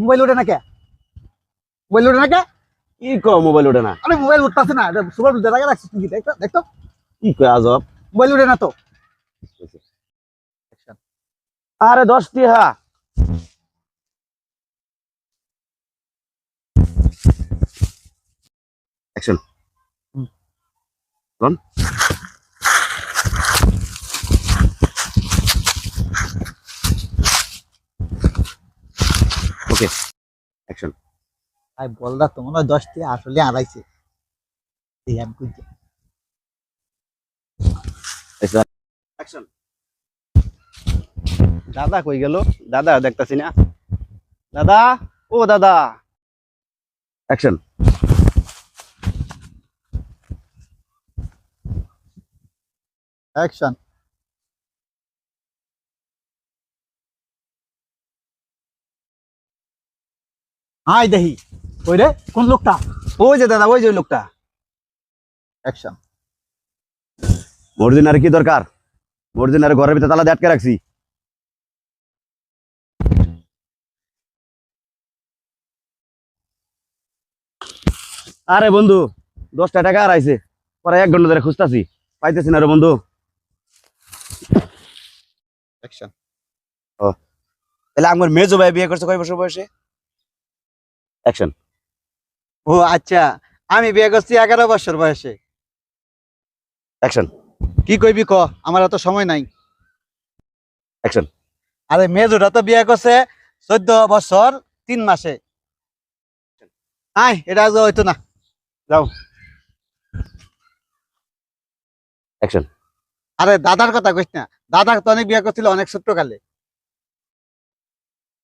Mobile ওঠে না কে? Mobile ওঠে না কে? কি ক মোবাইল ওঠে না। আরে মোবাইল উঠতেছে না সুপার আগে রাখছিস তুই দেখতো দেখতো? কি কয় আজব। মোবাইল ওঠে না তো। আরে দশ টিহা। অ্যাকশন অ্যাকশন ভাই বলদা তো হয় দশটি আসলে আড়াইছে এই আমি অ্যাকশন দাদা কই গেল? দাদা দেখতাছি না। দাদা ও দাদা। অ্যাকশন অ্যাকশন হাই দেখি। ওই রে কোন লোকটা? ওই যে দাদা ওই যে ওই লোকটা। অ্যাকশন মর্জিনার কি দরকার? মর্জিনার ঘরের ভিতরে তালা দিয়ে আটকে রাখছি। আরে বন্ধু দশটা টাকা আর আইছে পরে এক ঘণ্টা ধরে খুঁজতাছি। পাইতেছি না রে বন্ধু। অ্যাকশন তাহলে আমার মেজো ভাই বিয়ে করছে কয় বছর বয়সে? অ্যাকশন ও আচ্ছা। আমি বিয়ে করছি এগারো বছর বয়সে। অ্যাকশন কি কইবি ক? আমার এত সময় নাই। অ্যাকশন আরে মেজুরা তো বিয়ে করছে চোদ্দ বছর তিন মাসে। আয় এটা আজ হইতো না। যাও। অ্যাকশন আরে দাদার কথা কইস না। দাদা তো অনেক বিয়ে করছিল অনেক ছোট্ট কালে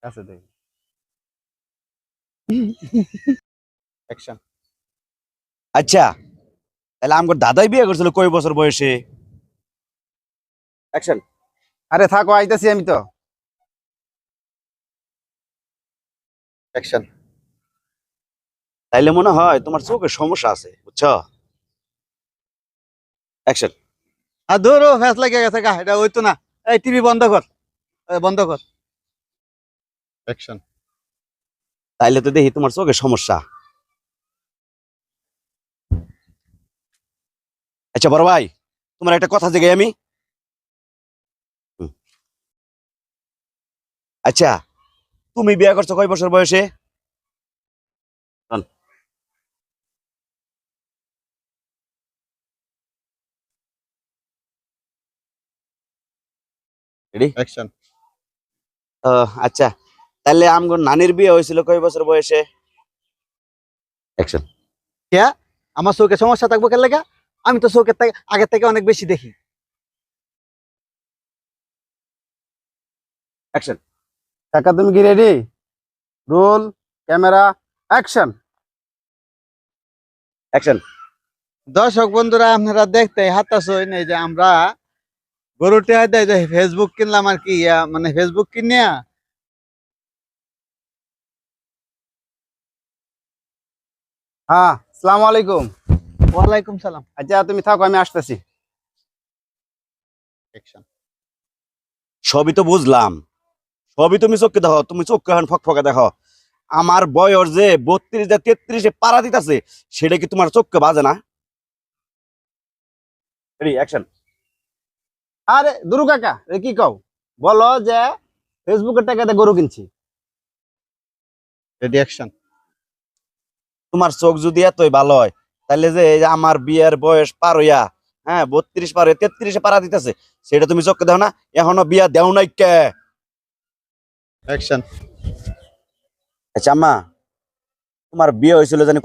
আছে দেখ। আচ্ছা তাহলে আমার দাদাই বিয়ে করছিল কয় বছর বয়সে? অ্যাকশন আরে থাকো আইতাছি আমি তো। অ্যাকশন তাইলে মনে হয় তোমার চোখের সমস্যা আছে বুঝছ? অ্যাকশন আর দূর ফ্যাস লাগে গেছে গা এটা হইতো না। এই টিভি বন্ধ কর। বন্ধ কর। অ্যাকশন তাইলে তো দেখি তোমার চোখের সমস্যা। আচ্ছা বড় ভাই তোমার একটা কথা জেগে আমি। আচ্ছা তুমি বিয়ে করছ কয় বছর বয়সে। অ্যাকশন আচ্ছা। তাহলে আমগো নানির বিয়ে হয়েছিল কয় বছর বয়সে? অ্যাকশন আমার চোখে সমস্যা থাকব কেন লেগা? আমি তো চোখের থেকে আগের থেকে অনেক বেশি দেখি। অ্যাকশন কাকা তুমি কি ready roll camera action action দর্শক বন্ধুরা আপনারা দেখতে হাতাশই নেই যে আমরা গরুটি এই যে ফেসবুক কিনলাম আর কি মানে ফেসবুক কিনিয়া হ্যাঁ সালাম আলাইকুম। ওয়ালাইকুম সালাম। আচ্ছা তুমি থাকো আমি আসতেছি। সবই তো বুঝলাম। সবই তুমি চোখকে দেখো তুমি চোখকে এখন ফকফকে দেখো। আমার বয়স যে বত্রিশ যে তেত্রিশে পাড়া দিতেছে সেটা কি তোমার চোখকে বাজে না? রেডি অ্যাকশন আরে দুরু কাকা এ কি কও? বলো যে ফেসবুকের টাকাতে গরু কিনছি। রেডি অ্যাকশন তোমার চোখ যদি এতই ভালো হয় তাহলে যে আমার বিয়ের বয়স পার হইয়া হ্যাঁ বত্রিশ পার হয়ে তেত্রিশে পারা দিতেছে, সেটা তুমি চোখকে দাও না, এখনও বিয়া দেও নাই কে? আচ্ছা আম্মা, তোমার বিয়ে হয়েছিল জানি